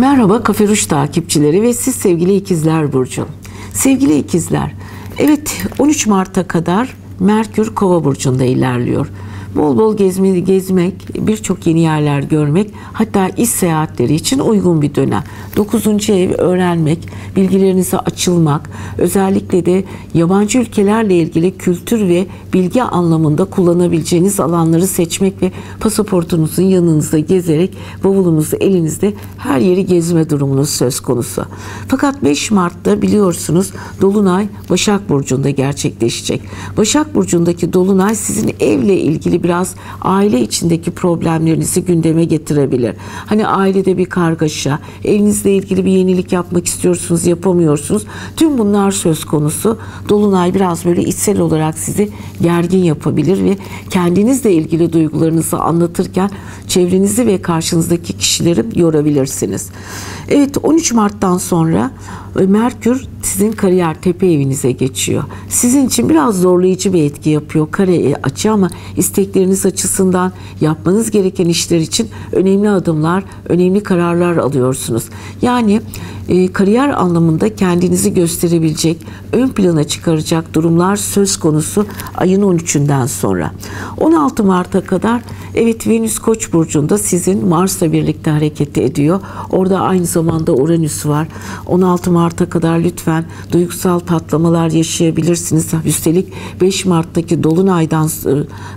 Merhaba Kafe Ruş takipçileri ve siz sevgili ikizler Burcu. Sevgili ikizler, evet 13 Mart'a kadar Merkür Kova Burcu'nda ilerliyor. Bol bol gezme, gezmek, birçok yeni yerler görmek, hatta iş seyahatleri için uygun bir dönem. 9. ev öğrenmek, bilgilerinize açılmak, özellikle de yabancı ülkelerle ilgili kültür ve bilgi anlamında kullanabileceğiniz alanları seçmek ve pasaportunuzun yanınızda gezerek bavulunuzu elinizde her yeri gezme durumunuz söz konusu. Fakat 5 Mart'ta biliyorsunuz Dolunay Başak Burcu'nda gerçekleşecek. Başak Burcu'ndaki Dolunay sizin evle ilgili biraz aile içindeki problemlerinizi gündeme getirebilir. Hani ailede bir kargaşa, elinizle ilgili bir yenilik yapmak istiyorsunuz, yapamıyorsunuz. Tüm bunlar söz konusu. Dolunay biraz böyle içsel olarak sizi gergin yapabilir ve kendinizle ilgili duygularınızı anlatırken çevrenizi ve karşınızdaki kişileri yorabilirsiniz. Evet 13 Mart'tan sonra e, Merkür sizin kariyer tepe evinize geçiyor. Sizin için biraz zorlayıcı bir etki yapıyor kare açı ama istekleriniz açısından yapmanız gereken işler için önemli adımlar, önemli kararlar alıyorsunuz. Yani e, kariyer anlamında kendinizi gösterebilecek, ön plana çıkaracak durumlar söz konusu ayın 13'ünden sonra. 16 Mart'a kadar evet Venüs Koç burcunda sizin Mars'la birlikte hareket ediyor. Orada aynı zamanda Uranüs var. 16 Mart'a kadar lütfen duygusal patlamalar yaşayabilirsiniz. Üstelik 5 Mart'taki dolunaydan e,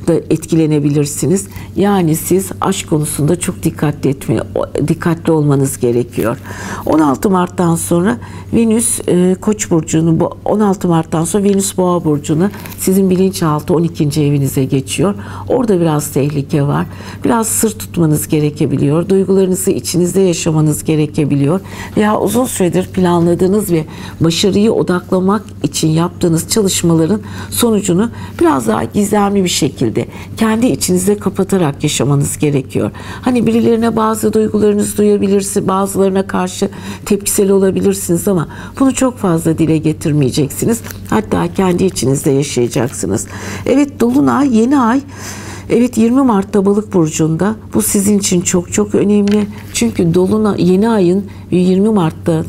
da etkilenebilirsiniz. Yani siz aşk konusunda çok dikkatli etme, dikkatli olmanız gerekiyor. 16 Mart'tan sonra Venüs e, Koç burcunu 16 Mart'tan sonra Venüs Boğa burcunu sizin bilinçaltı 12. evinize geçiyor. Orada biraz tehlike var. Biraz sır tutmanız gerekebiliyor. Duygularınızı içinizde yaşamanız gerekebiliyor. Veya uzun süredir planladığınız ve başarıyı odaklamak için yaptığınız çalışmaların sonucunu biraz daha gizemli bir şekilde kendi içinizde kapatarak yaşamanız gerekiyor. Hani birilerine bazı duygularınızı duyabilirsiniz, bazılarına karşı tepkisel olabilirsiniz ama bunu çok fazla dile getirmeyeceksiniz. Hatta kendi içinizde yaşayacaksınız. Evet Dolunay yeni ay Evet 20 Mart'ta Balık burcunda. Bu sizin için çok çok önemli. Çünkü dolunay yeni ayın 20 Mart'ta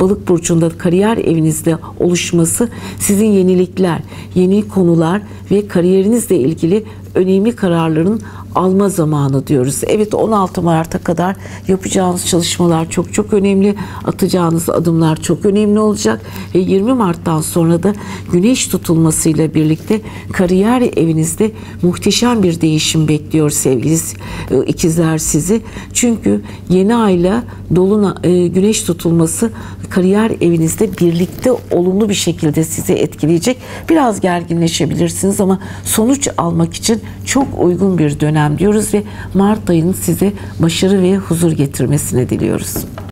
balık burcunda kariyer evinizde oluşması sizin yenilikler, yeni konular ve kariyerinizle ilgili önemli kararların alma zamanı diyoruz. Evet 16 Mart'a kadar yapacağınız çalışmalar çok çok önemli. Atacağınız adımlar çok önemli olacak. Ve 20 Mart'tan sonra da güneş tutulmasıyla birlikte kariyer evinizde muhteşem bir değişim bekliyor sevgili e, ikizler sizi. Çünkü yeni ayla doluna e, güneş tutulması kariyer evinizde birlikte olumlu bir şekilde sizi etkileyecek. Biraz gerginleşebilirsiniz ama sonuç almak için çok uygun bir dönem diyoruz ve Mart ayının size başarı ve huzur getirmesini diliyoruz.